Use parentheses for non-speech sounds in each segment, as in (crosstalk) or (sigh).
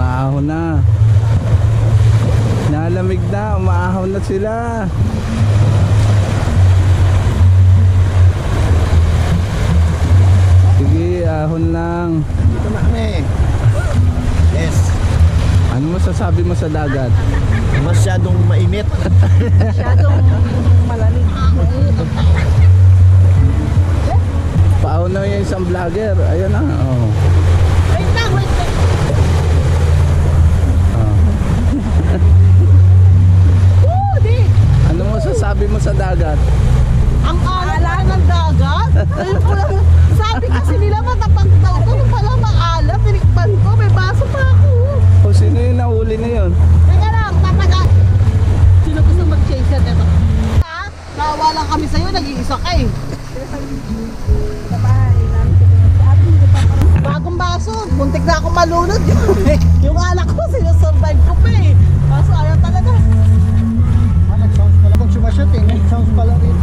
umaahon na. Nalamig na, umaahon na sila. Sige, ahon lang. Dito na kami. Yes. Ano masasabi mo sa dagat? Masyadong mainit. Masyadong malamig. Paahon na yung isang vlogger. Ayan na. Oh. Wait lang, wait lang. Oh. Oo, di. Ano masasabi mo sa dagat? Ang alat ng dagat. Ayun ko lang. Sabi kasi nila matapang daw to. Nung pala maalat, tinikpan ko. May baso pa ako. O sino yung nahuli na yun? Teka lang, tataga. Sino gusto mag-chase yan? Ito. Ha? Kawa lang kami sa'yo, nag-iisa ka eh. Bagong baso, buntik na ako malunod. (laughs) yung alak ko, sinusurvive ko pa eh. Kaso ayaw talaga. Sumasyot eh, nag-sounds pala rito.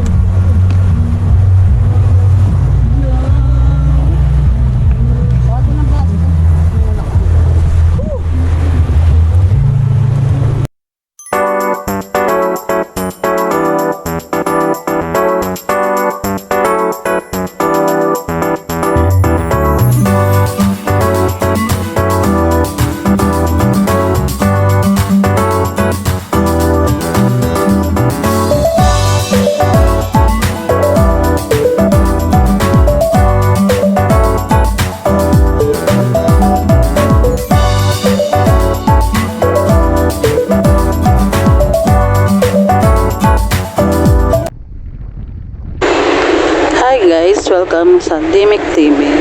Dimic TV.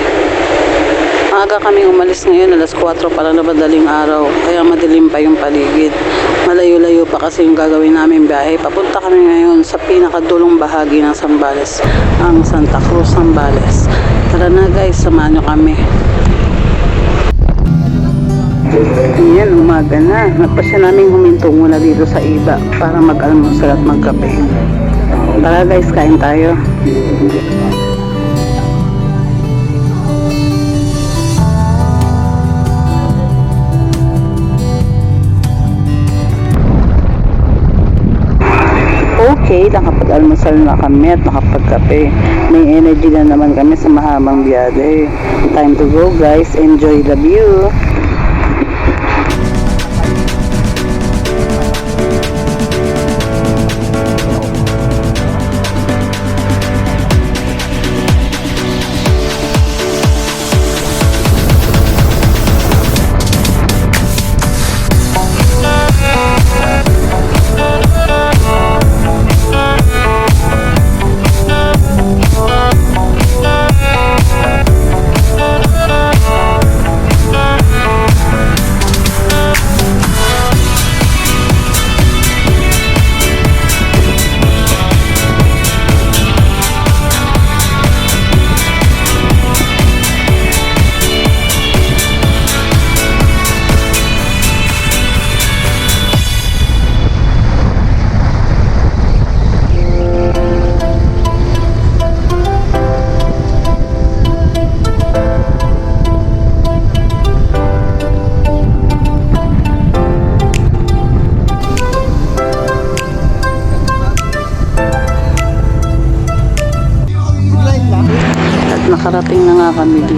Maaga kami umalis ngayon, alas 4 para na madaling araw, kaya madilim pa yung paligid. Malayo-layo pa kasi yung gagawin namin biyahe. Papunta kami ngayon sa pinakadulong bahagi ng Sambales, ang Santa Cruz, Sambales. Tara na guys, samahan nyo kami. Yan, umaga na. Nagpasya namin huminto muna dito sa iba para mag-almusal at magkape. Tara guys, kain tayo. Okay, nakapag-almusal na kami at nakapagkape. May energy na naman kami sa mahabang biyahe. Time to go guys. Enjoy the view.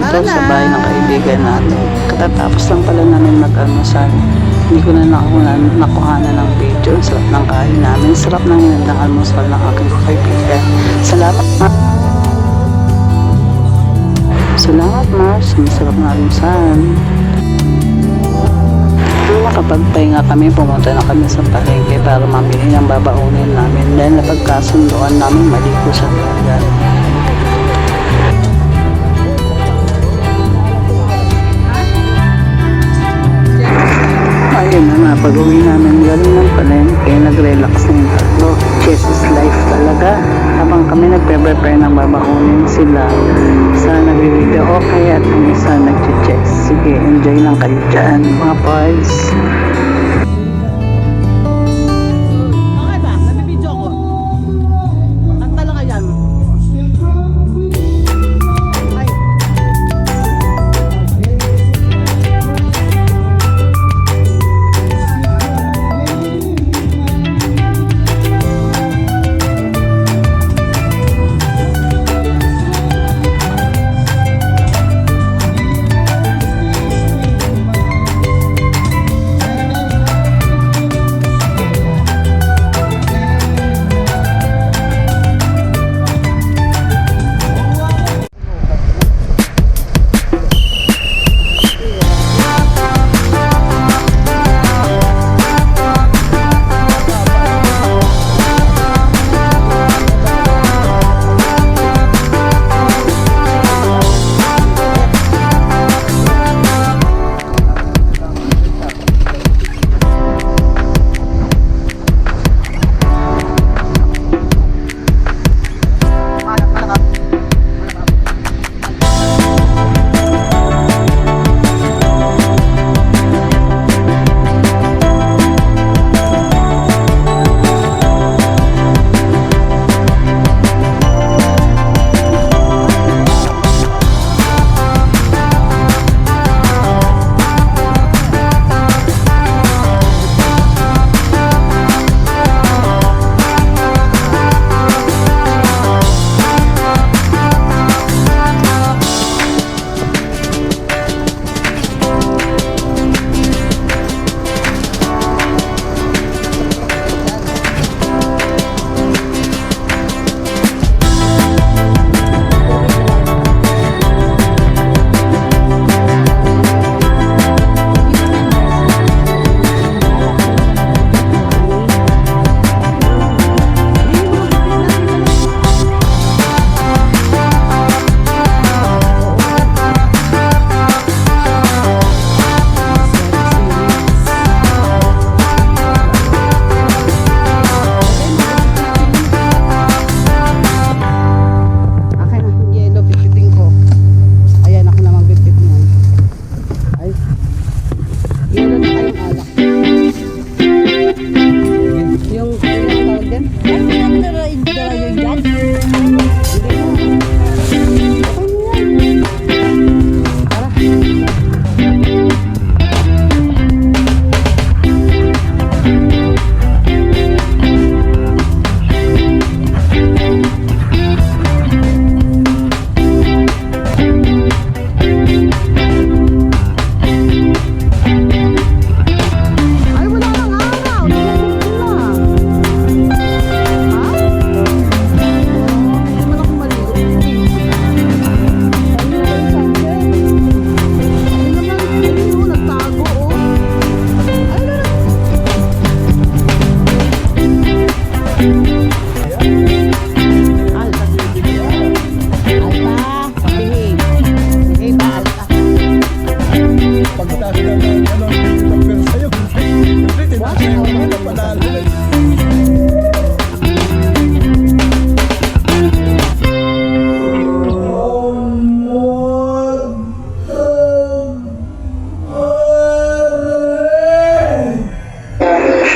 Dito sa bahay ng kaibigan natin. Katatapos lang pala namin mag-almusal. Hindi ko na nakuha, nakuhanan ng video. Ang sarap ng kain namin. Sarap ng inandang almusal ng aking kaibigan. Salamat, Ma. Salamat, Mars. Masarap na almusal. Nung nakapagpahinga kami, pumunta na kami sa palengke para mamili ng babaunin namin dahil napagkasunduan namin maligo sa dagat. Ayun na nga, pag uwi namin galing ng palengke, nag-relax na yung tatlo. Chess life talaga. Habang kami nagpe-prepare ng babakunin sila, isa nag-video okay at yung isa nag-chess. Sige, enjoy lang kayo dyan, mga boys.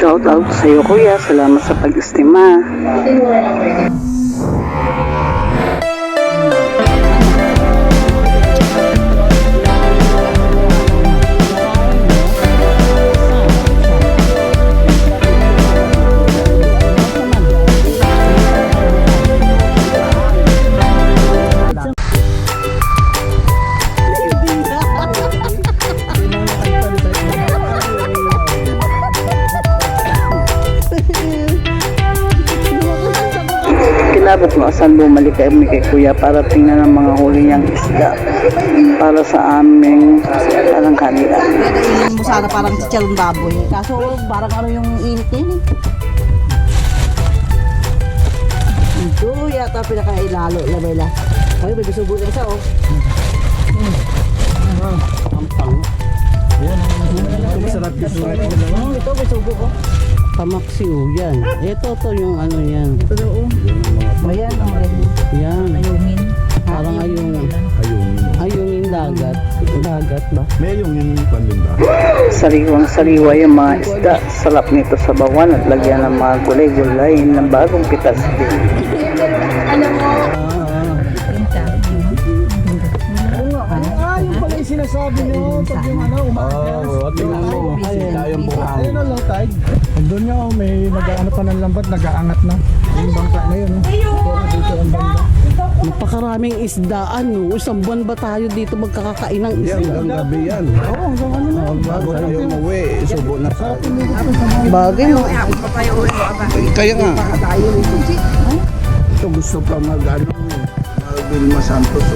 Shout out sa iyo kuya, salamat sa pag-estima. Kilabot mo saan bumalik kami kay kuya para tingnan ang mga huli niyang isda para sa aming parang kanila. Sana parang chicharong baboy. Kaso parang ano yung init din eh. Ito yata pinakailalo lamela. Ay, may bisubo na isa oh. Sarap yung sulit Oh, ito may subo ko. Pamaksiw yan. Ito to yung ano yan. Ayan, ang. Yan. Ayungin. Parang ayungin. Ayun. Ayungin dagat. Dagat ba? May yung yung kwan din ba? Sariwang sariwa yung mga isda. Sarap nito sa bawan at lagyan ng mga gulay-gulay ng bagong pitas din. Ah, pala yung sinasabi nyo. Pag yung ano, umakyat. Oo, tingnan mo. Ayun buhang. Ayun ang low tide. Doon nga, oh, may nag-ano pa ng lambat, nag-aangat na. Yung bangka na yun. Oh. Dito ang banda. Napakaraming isda. Ano? Isang buwan ba tayo dito magkakakain ng Yan, isda? hanggang gabi yan. Oo, hanggang ano na. Bago tayo umuwi, subo na tayo. Bagay mo. Kaya nga. Ito gusto pa mag ano, mag Vilma Santos.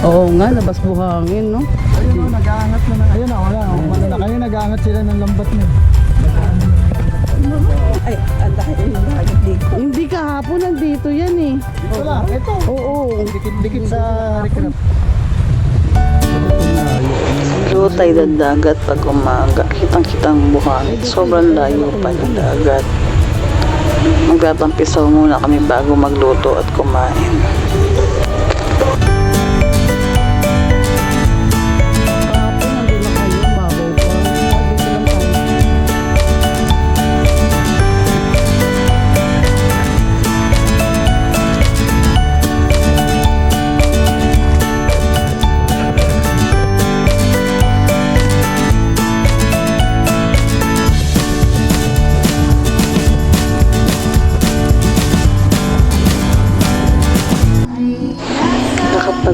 Oo nga, labas buhangin, no? Ayun, oh, nag-aangat na. na- Ayun, oh, wala. Oh, wala na. Kaya nag-aangat sila ng lambat niya. Hindi kahapon nandito yan eh. Ito lang, ito. Oo. Dikit-dikit sa recruit. Low tide ang dagat pag umaga. Kitang-kitang buhangin. Sobrang layo pa ng dagat. Magtatampisaw muna kami bago magluto at kumain.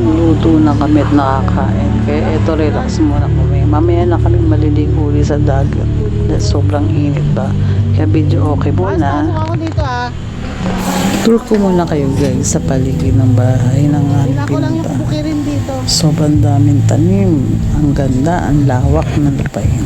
Nakapagluto na kami at nakakain. Kaya eto relax muna kami. Mamaya na kami maliligo ulit sa dagat. Dahil sobrang init ba. Kaya video okay muna. Pasok ako dito ah. Tour ko muna kayo guys sa paligid ng bahay ng aming dito. Sobrang daming tanim. Ang ganda, ang lawak ng lupain.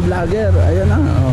Vlogger. Ayun na. Oh.